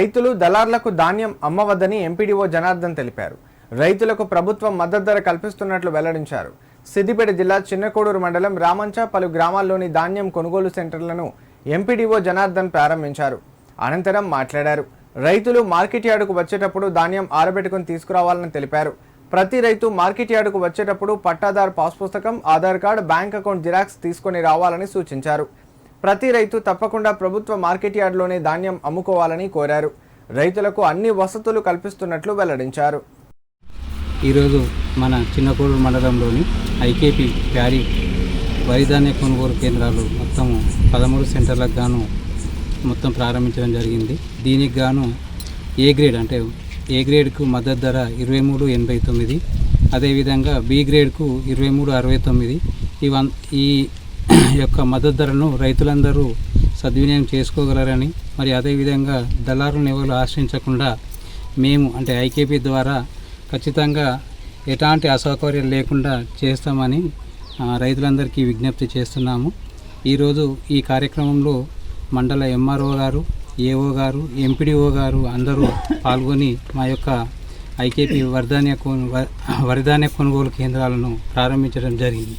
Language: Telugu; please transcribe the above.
రైతులు దళార్లకు ధాన్యం అమ్మవద్దని ఎంపీడీఓ జనార్దన్ తెలిపారు. రైతులకు ప్రభుత్వం మద్దతు ధర కల్పిస్తున్నట్లు వెల్లడించారు. సిద్దిపేట జిల్లా చిన్నకోడూరు మండలం రామంచ పలు గ్రామాల్లోని ధాన్యం కొనుగోలు సెంటర్లను ఎంపీడీఓ జనార్దన్ ప్రారంభించారు. అనంతరం మాట్లాడారు. రైతులు మార్కెట్ యార్డుకు వచ్చేటప్పుడు ధాన్యం ఆరబెట్టుకుని తీసుకురావాలని తెలిపారు. ప్రతి రైతు మార్కెట్ యార్డుకు వచ్చేటప్పుడు పట్టాదారు పాస్ పుస్తకం Aadhaar card bank account xerox తీసుకొని రావాలని సూచించారు. ప్రతి రైతు తప్పకుండా ప్రభుత్వ మార్కెట్ యార్డ్లోనే ధాన్యం అమ్ముకోవాలని కోరారు. రైతులకు అన్ని వసతులు కల్పిస్తున్నట్లు వెల్లడించారు. ఈరోజు మన చిన్నకోడూరు మండలంలోని ఐకేపీ ప్యారీ వరిధాన్య కొనుగోలు కేంద్రాలు మొత్తం పదమూడు సెంటర్లకు గాను మొత్తం ప్రారంభించడం జరిగింది. దీనికి గాను ఏ గ్రేడ్ అంటే ఏ గ్రేడ్కు మద్దతు ధర ఇరవై మూడు ఎనభై తొమ్మిది అదేవిధంగా బి గ్రేడ్కు ఇరవై మూడు అరవై తొమ్మిది. ఇవన్ ఈ యొక్క మద్దతు ధరను రైతులందరూ సద్వినియోగం చేసుకోగలరని మరి అదేవిధంగా దళారులను ఎవరు ఆశ్రయించకుండా మేము అంటే ఐకేపీ ద్వారా ఖచ్చితంగా ఎలాంటి అసౌకర్యం లేకుండా చేస్తామని రైతులందరికీ విజ్ఞప్తి చేస్తున్నాము. ఈరోజు ఈ కార్యక్రమంలో మండల ఎంఆర్ఓ గారు ఏఓ గారు ఎంపీడీఓ గారు అందరూ పాల్గొని మా యొక్క ఐకేపీ వరిధాన్య కొను వరిధాన్య కొనుగోలు కేంద్రాలను ప్రారంభించడం జరిగింది.